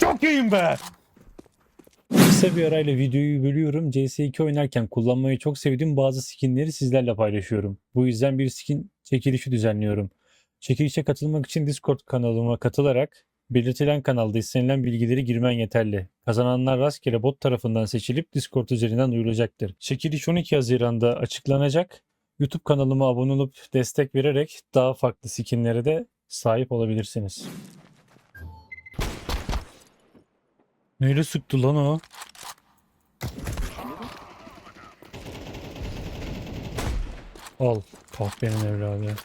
Çok iyiyim be. Kısa bir arayla videoyu bölüyorum. CS2 oynarken kullanmayı çok sevdiğim bazı skinleri sizlerle paylaşıyorum. Bu yüzden bir skin çekilişi düzenliyorum. Çekilişe katılmak için Discord kanalıma katılarak belirtilen kanalda istenilen bilgileri girmen yeterli. Kazananlar rastgele bot tarafından seçilip Discord üzerinden duyurulacaktır. Çekiliş 12 Haziran'da açıklanacak. YouTube kanalıma abone olup destek vererek daha farklı skinlere de sahip olabilirsiniz. Neyle sıktı lan o? Al kahvenin evladı.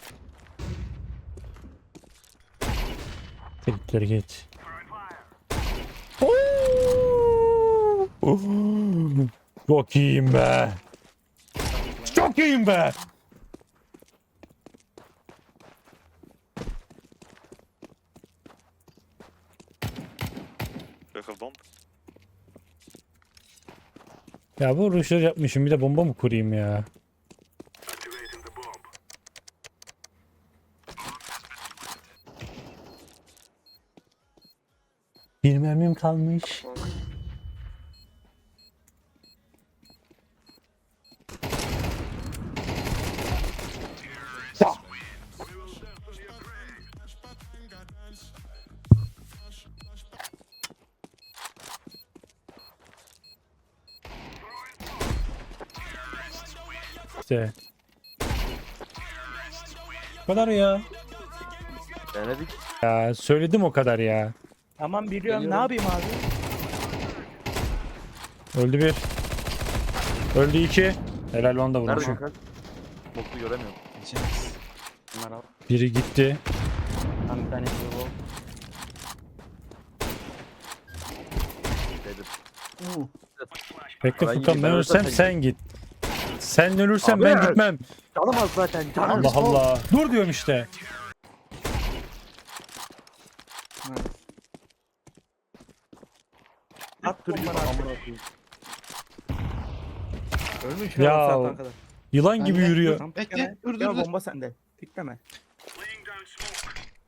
Git. Oo! Çok iyiyim be. Çok iyiyim be. Have bomb? Ya bu ruşaj yapmışım bir de bomba mı kurayım ya? Bir mermim kalmış. İşte. Bu kadar ya. Denedik. Ya söyledim o kadar ya. Tamam biliyorum ne Geliyorum. yapayım abi? Öldü bir. Öldü iki. Helal onu da Nerede vurmuşum. kanka? Boku göremiyorum. Geçemez. Bunlar al. Biri gitti. Tam bir tane bu. Dedim. Bekle Ben Furkan ben ben ölsem ölsem sen git. Sen ölürsen Abi. ben gitmem. Canım az zaten. Canım Allah Allah. Dur diyorum işte. At dur bana abi. Ölmüş Ya. ya. Saatten kadar. Yılan Ben gibi yürüyor. Tamam, Bekle, dur, dur, Ya dur. bomba sende. Pikleme.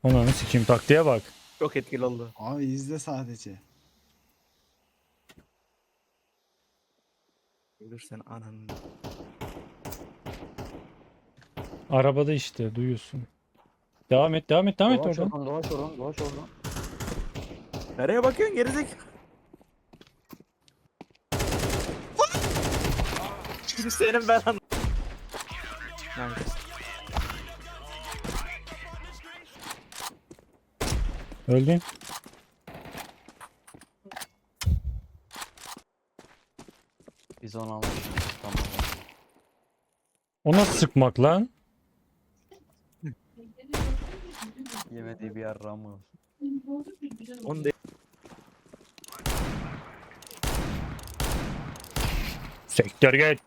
Onu sikeyim taktiğe bak. Çok etkili oldu. Abi izle sadece. Ölürsen ananı. Arabada işte duyuyorsun. Devam et devam et devam et Dolaş oradan. oradan, dolaş oradan, dolaş oradan. Nereye bakıyorsun gerizekalı? Şimdi senin ben an. Nice. Öldün. Biz onu almışız. Tamam. O nasıl sıkmak lan? Yemediği bir yarram mı? Onu de Sektör git.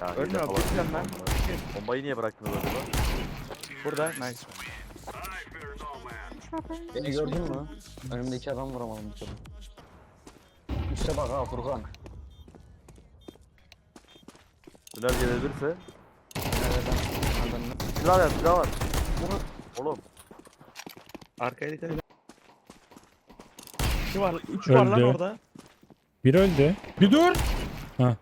Ya, Ölme abi, piklem ben. Bombayı niye bıraktınız acaba? burada. Nice. Beni gördün mü? Önümdeki adam vuramadım bir türlü. İşte bak ha Furkan. Tünel gelebilirse. Nereden? Nereden? Silah var silah var. Oğlum. Arkaya dikkat edin. Şu var. Üç var lan Öldü. orada. Bir öldü. Bir dur. Ha.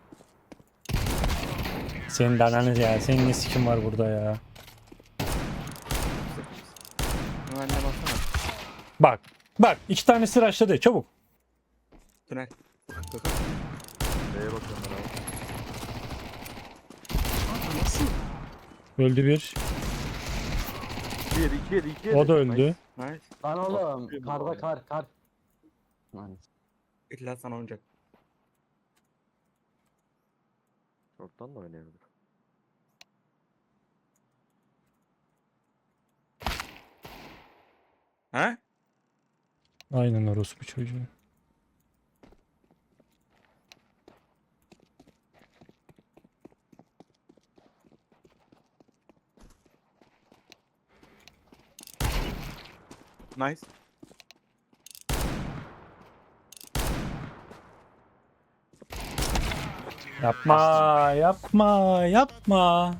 Senin dananı ya. Senin ne sikin var burada ya. Baksana. Bak. Bak. iki tane sıraçladı. Çabuk. Tünel. Bakıyorum ben abi. Öldü bir. 2 yedi 2 yedi 2 yedi. O da öldü. Nice. Lan oğlum Aferin karda baba. kar kar. Lan İlla sana oynayacak. Short'tan da oynayabilir. Ha? Aynen orospu çocuğu. Nice. Yapma, yapma, yapma.